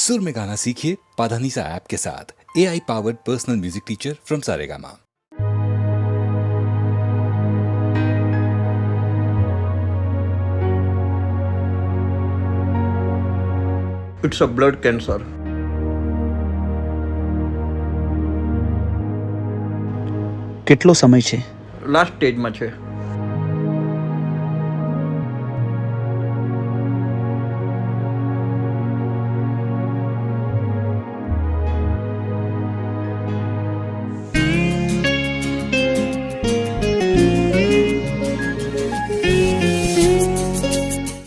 सुर में गाना सीखिए पाधानीसा ऐप के साथ A I powered personal music teacher from Saregama it's a blood cancer કેટલો સમય છે લાસ્ટ સ્ટેજમાં છે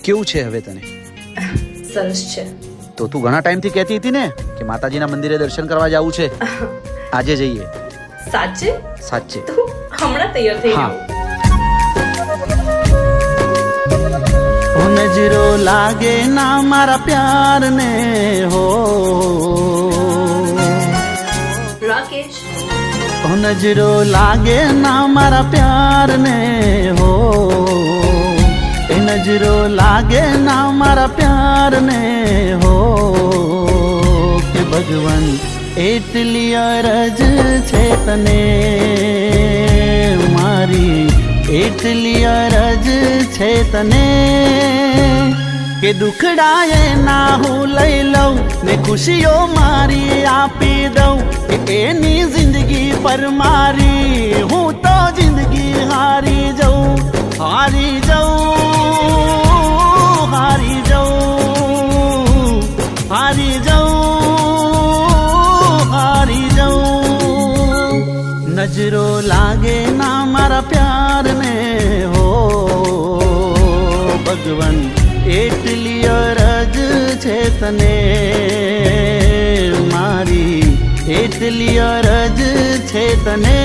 કેવું છે હવે તને? સરસ છે. તો તું ઘણા ટાઈમથી કહેતી હતી ને કે માતાજીના મંદિરે દર્શન કરવા જવું છે. આજે જઈએ. સાચે? સાચે. તો હમણાં તૈયાર થઈ. જાઉં. નજરો લાગે ના મારા પ્યાર ને હો. રાકેશ. નજરો લાગે ના મારા પ્યાર ને હો. નજરો લાગે ના મારા પ્યાર ને હો કે ભગવાન, એટલી અરજ છે તને. મારી એટલી અરજ છે તને કે દુખડાએ ના હું લઈ લઉં, ને ખુશીઓ મારી આપી દઉં, કે એની જિંદગી પર મારી, હું તો જિંદગી હારી જઉં હારી જઉં. હારી જઉં હારી જઉં હારી જઉં. નજરો લાગે ના મારા પ્યાર ને હો, ભગવાન, એટલી અરજ છે તને. મારી એટલી અરજ છે તને.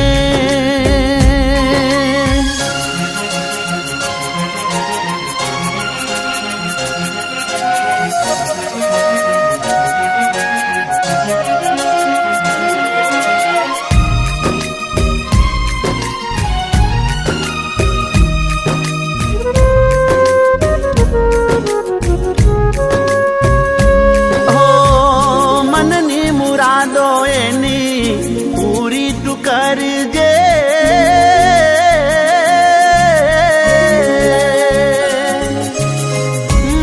કરજે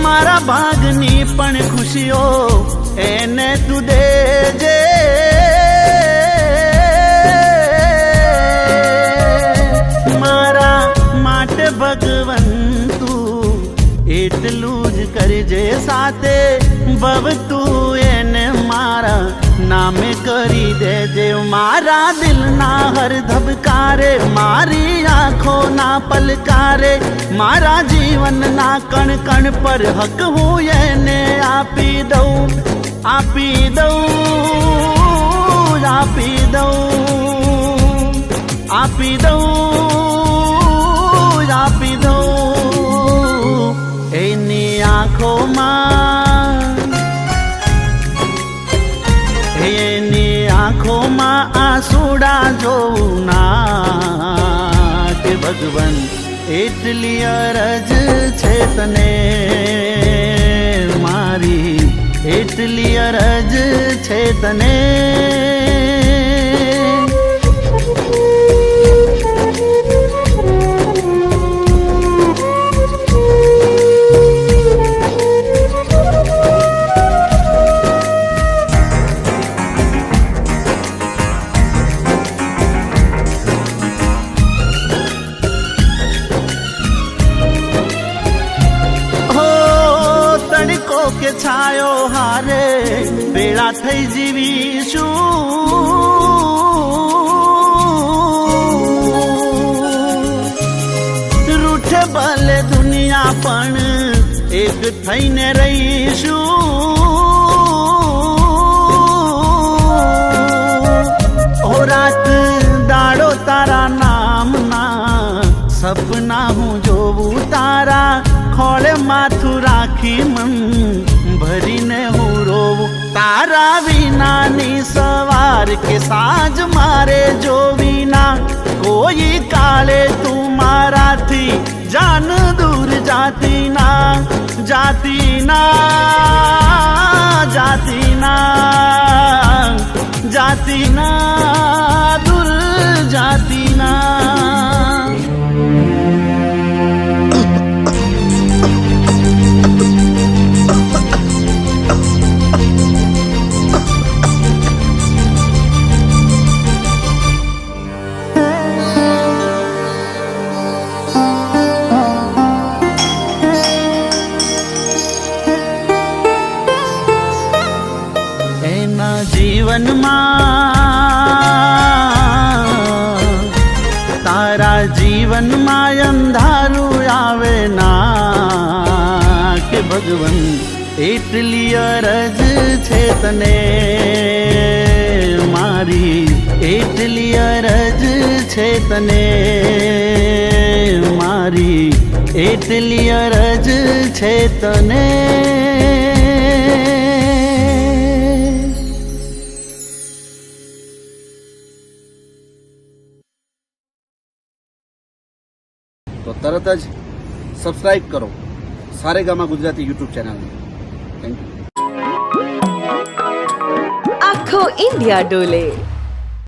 મારા ભાગની પણ ખુશીઓ એને તું દેજે મારા માટે ભગવન તું એટલું જ કરજે સાથે ભવ તું એને મારા નામે કરી દેજે મારા દિલના હર ધબકારે, મારી આંખોના પલકારે, મારા જીવનના કણ કણ પર હક હું એને આપી દઉં આપી દઉં આપી દઉં આપી દઉં આપી દઉં. એની આંખોમાં આંખોમાં આંસુડા જોઉં ના કે ભગવાન એટલી અરજ છે તને મારી. એટલી અરજ છે તને કે છાયો હારે વેળા થઈ જીવીશું. રૂઠે ભલે દુનિયા પણ એક થઈને રહીશું. ઓ રાત દાડો તારા નામના સપના હું જોવું તારા ખોળે માથું રાખી મન नारा वीना नी सवार के साज मारे जो वीना कोई काले तुम्हारा थी, जान दूर जाती ना जाती ना जाती ना जाती ना, दूर जाती ना। જીવનમાં તારા જીવનમાં અંધારું આવે ના કે ભગવન એટલી અરજ છે તને? મારી એટલી અરજ છે તને? મારી એટલી અરજ છે તને? તો તરત જ સબસ્ક્રાઇબ કરો સારેગામા ગુજરાતી યુટ્યુબ ચેનલને. થેન્ક યુ આખો ઇન્ડિયા ડોલે.